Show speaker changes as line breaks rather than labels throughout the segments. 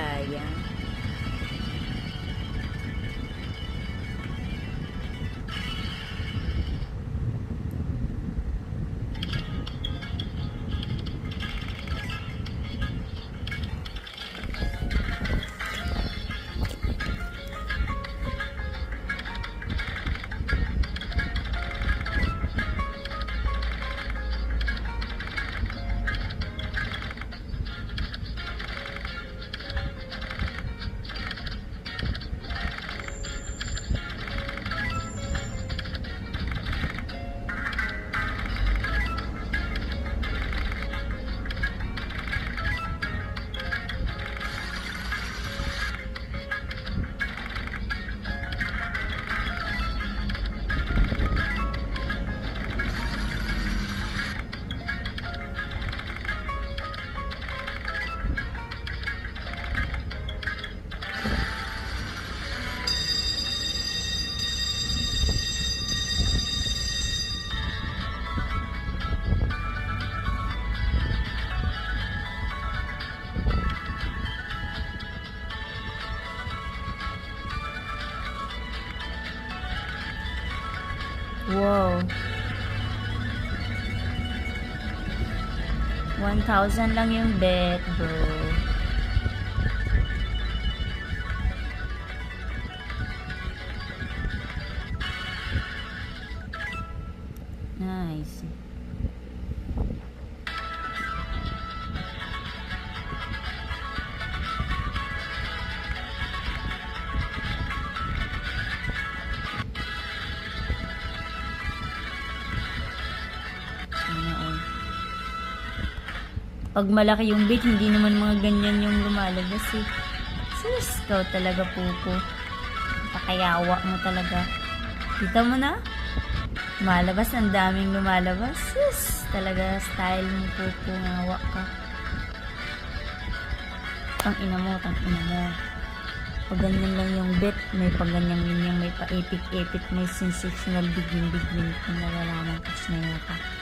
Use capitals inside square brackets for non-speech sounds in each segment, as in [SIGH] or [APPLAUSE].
Sayang. 1,000 lang yung bet, bro. Nice. Pag malaki yung bait, hindi naman mga ganyan yung lumalabas eh. Sus, ikaw talaga pupo. Pakayawa mo talaga. Kita mo na? Malabas, ang daming lumalabas. Sus, talaga style mo pupo. Ngawa ka. Tang ina mo, tang ina mo. Pag ganyan lang yung bit, may pag ganyan ganyan, may pa-epic-epic, may sensational bigwin-bigwin kung nalalaman kas na yata.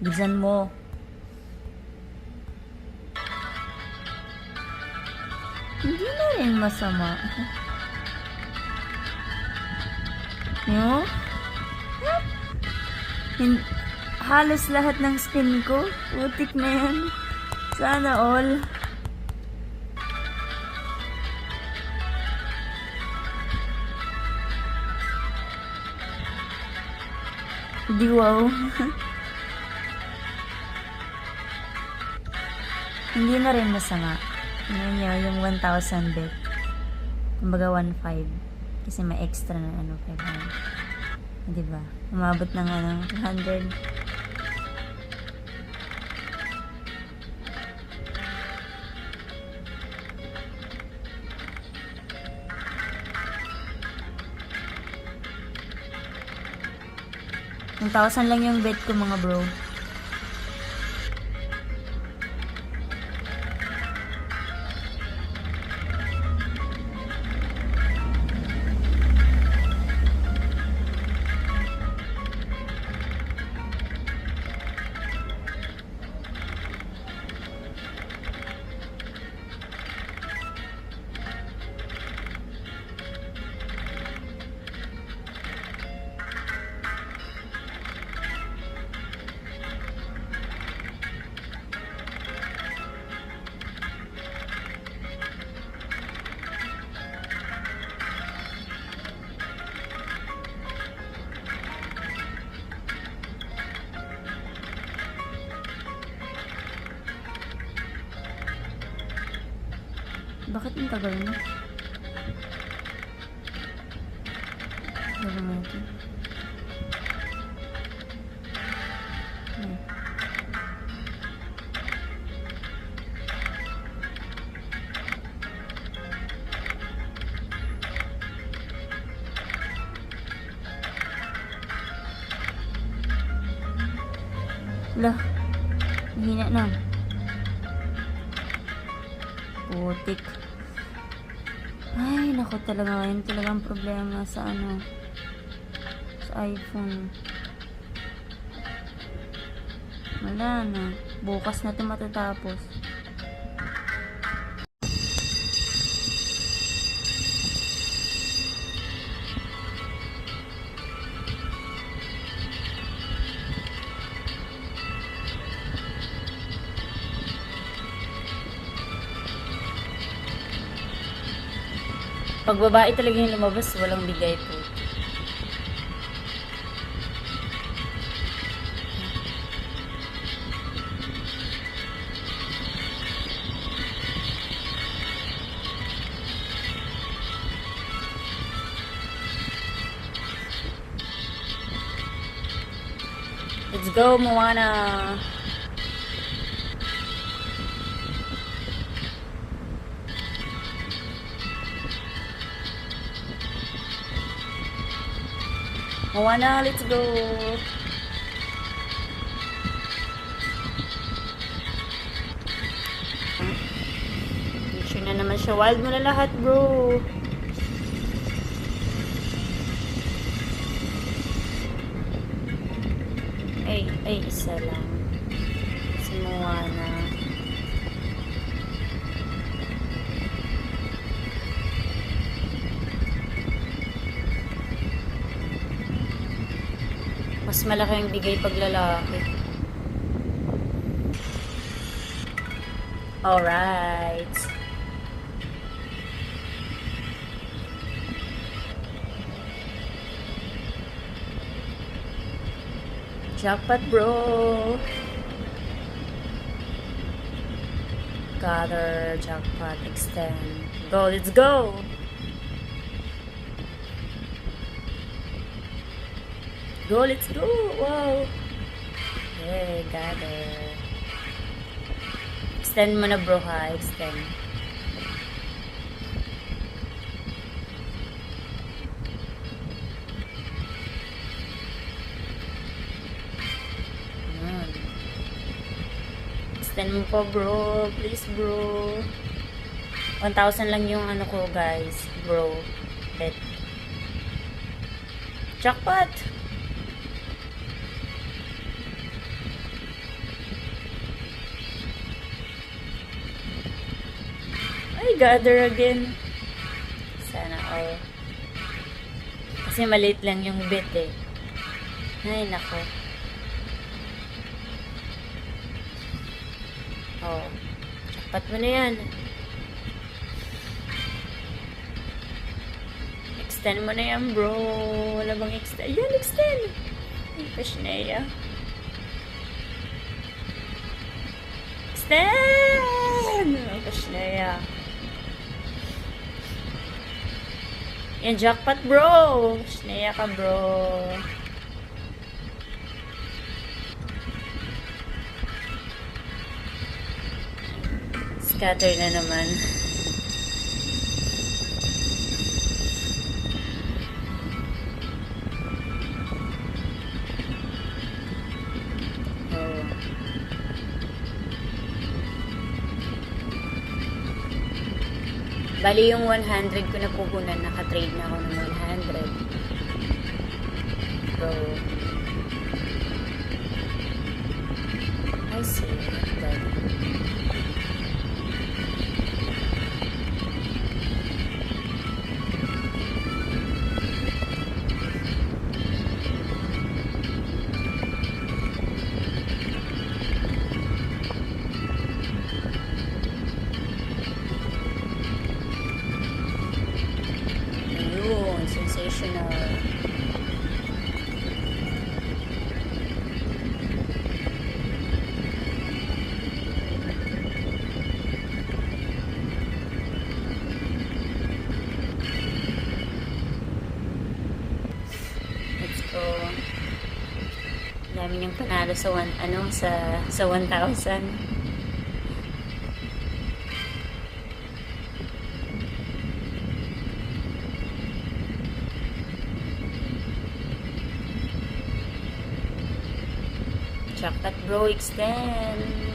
Bilisan mo. Hindi na rin masama. Yo? Hin- halos lahat ng spin ko. Utik na yan. Sana all. Di [LAUGHS] Hindi na rin masama. Ano nyo, yung 1,000 bet. Kumbaga 1,500. Kasi may extra na ano, 500. Di ba? Umabot ng ano, 100. Yung 1,000 lang yung bet ko mga bro. Bakit ang tagal na? Gawin natin. Ay. Lah, hina na. Putik. Nako talaga. Yun talagang problema sa ano. Sa iPhone. Wala na. Bukas na ito matatapos. Pag babae talaga yung lumabas, walang bigay po. Let's go, Moana! Moana, let's go! Picture na naman siya. Wild mo na lahat, bro. Ay, ay, isa lang. Si Moana. Mas malaki ang bigay pag lalaki. Alright. Jackpot, bro. Gather, jackpot, extend. Go, let's go. Go, let's go. Wow. Hey, gather. Extend mo na, bro, ha. Extend. Yun. Extend mo pa, bro. Please, bro. 1,000 lang yung ano ko, guys. Bro. Bet. Jackpot! Ay, gather again. Sana all. Kasi maliit lang yung bet eh. Ay, nako. Oh. Jackpot mo na yan. Extend mo na yan, bro. Wala bang extend? Yan, extend. Ay, Pashnea. Extend! Ay, Pashnea. Yan, jackpot, bro. Pashnea ka, bro. Scatter na naman. Bali yung 100 ko na puhunan, nakatrade na ako ng 100. So, I see. That. Dami niyang panalo sa one, ano, sa, sa 1,000. Jackpot bro, extend.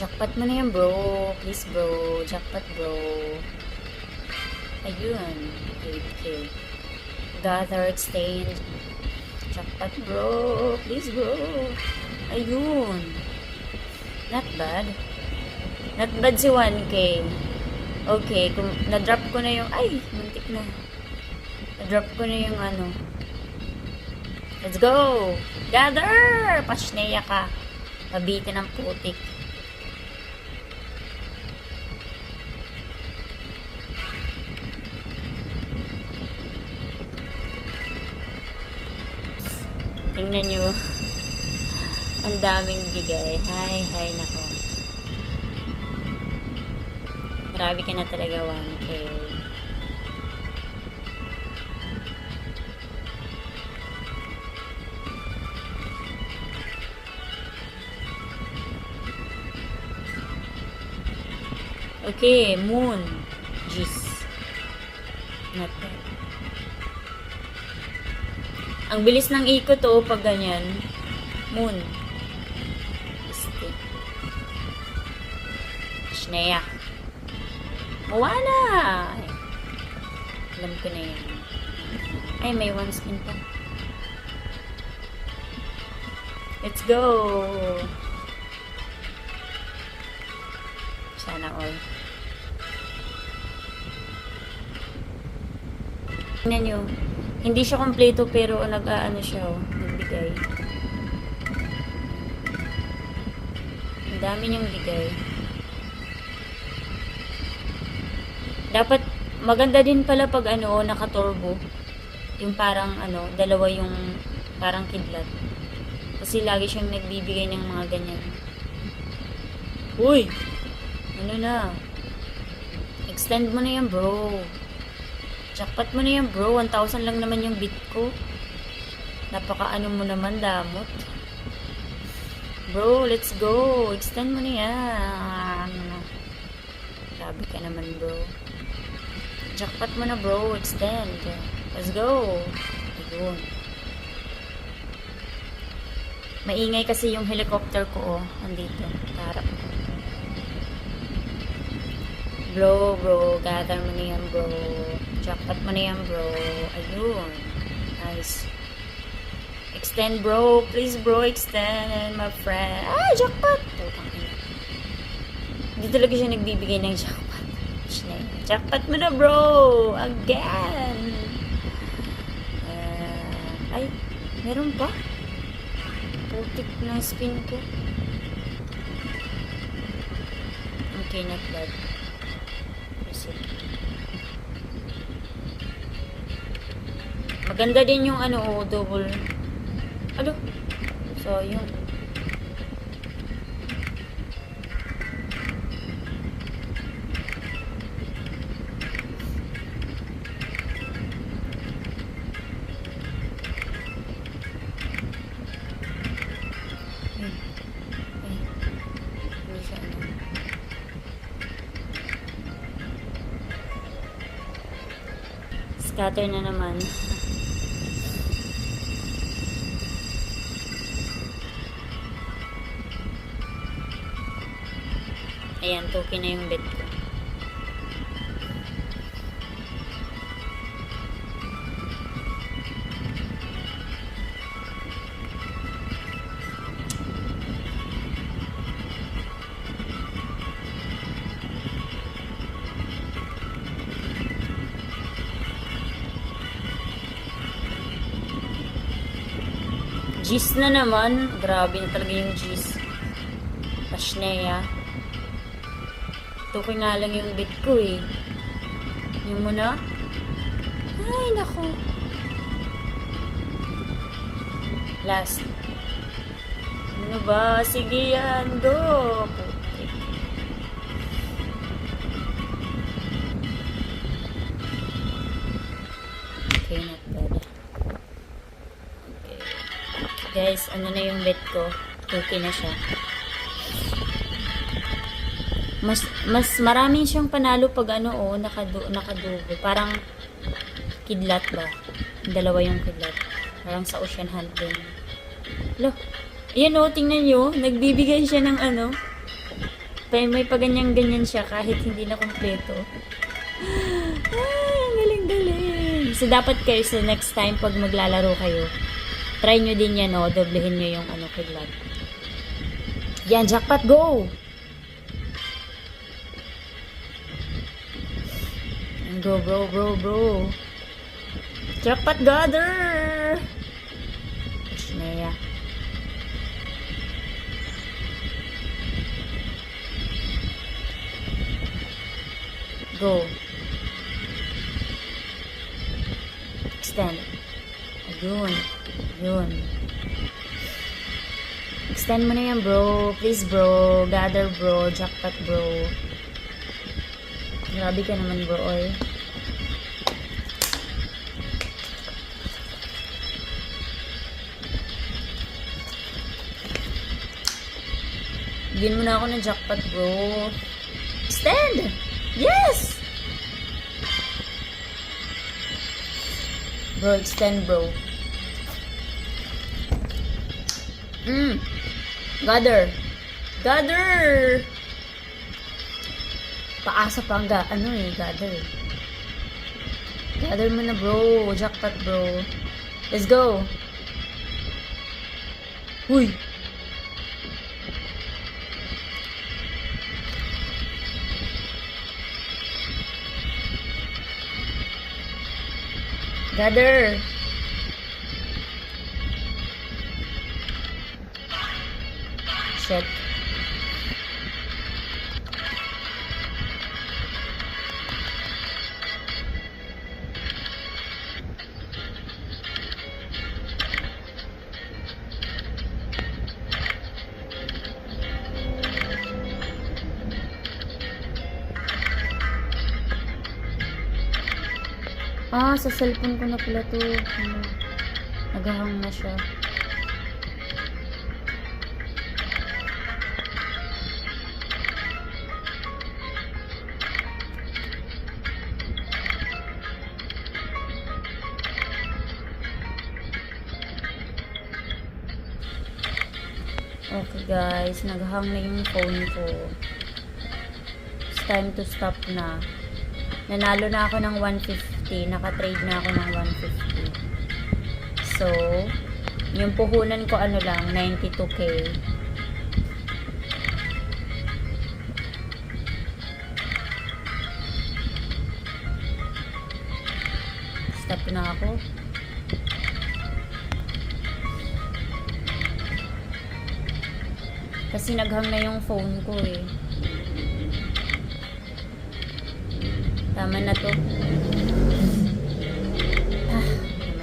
Jackpot mo na yan, bro. Please, bro. Jackpot, bro. Ayun. 8K. Gather exchange. Jackpot, bro. Please, bro. Ayun. Not bad. Not bad si 1K. Okay, kung na-drop ko na yung... Ay, muntik na. Na-drop ko na yung ano. Let's go! Gather! Pasneya ka. Pabitin ng putik. Tingnan nyo. Ang daming bigay. Hi, hi, nako. Grabe ka na talaga, 1K. Okay, moon. Ang bilis ng ikot oh, pag ganyan. Moon. Este. Shneya. Moana! Alam ko na yan. Ay, may one skin pa. Let's go! Sana all. Tingnan nyo. Hindi siya kompleto pero nag-ano siya oh. Nagbigay. Ang dami niyang bigay. Dapat maganda din pala pag ano, naka-turbo. Yung parang ano, dalawa yung parang kidlat. Kasi lagi siyang nagbibigay ng mga ganyan. Uy! Ano na? Extend mo na yan, bro. Jackpot mo na yan, bro. 1,000 lang naman yung bit ko. Napaka ano mo naman, damot. Bro, let's go. Extend mo na yan. Grabe ka naman, bro. Jackpot mo na, bro. Extend. Let's go. Ayun. Maingay kasi yung helicopter ko, oh. Andito. Tarap. Bro, bro. Gather mo na yan, bro. Jackpot mo na yan, bro. Ayun. Nice. Extend, bro. Please, bro. Extend, my friend. Ah, jackpot! Putang. Hindi talaga siya nagbibigay ng jackpot. Jackpot mo na, bro! Again! Ah, ay, meron pa? Putik na spin ko. Okay, not bad. Maganda din yung ano, oh, double. Ano? So, ano. Scatter na naman. Token na yung bet ko. Gis na naman. Grabe na talaga yung Gis. Pasneya. Tukoy nga lang yung bit ko eh. Yung mo na? Ay, nako. Last. Ano ba? Sige yan. Go. Okay, not bad. Okay. Guys, ano na yung bet ko? Okay na siya. Mas mas marami siyang panalo pag ano oh, nakadu nakadugo. Parang kidlat ba? Dalawa yung kidlat. Parang sa ocean hunt din. Lo. Ayan oh, tingnan nyo. Nagbibigay siya ng ano. Pa- May paganyan-ganyan siya kahit hindi na kompleto. Ay, [GASPS] ang galing-galing. So, dapat kayo sa next time pag maglalaro kayo, try nyo din yan, oh. Doblehin nyo yung ano, kidlat. Yan, jackpot, go! Go, bro, bro, bro. Jackpot gather! Sneya. Go. Extend. Ayun. Ayun. Extend mo na yan, bro. Please, bro. Gather, bro. Jackpot, bro. Grabe ka naman, bro, oy. Bigyan mo na ako ng jackpot, bro. Extend! Yes! Bro, extend, bro. Mm. Gather. Gather! Paasa pa ang ano eh, gather. Gather mo na, bro. Jackpot, bro. Let's go. Huy! Gather. Shit. Ah, sa cellphone ko na pala to. Ano, naghahang na siya. Okay guys, naghang na yung phone ko. It's time to stop na. Nanalo na ako ng 150. Nakatrade na ako ng 150. So, yung puhunan ko ano lang, 92k. Stop na ako. Kasi naghang na yung phone ko eh. Tama na to.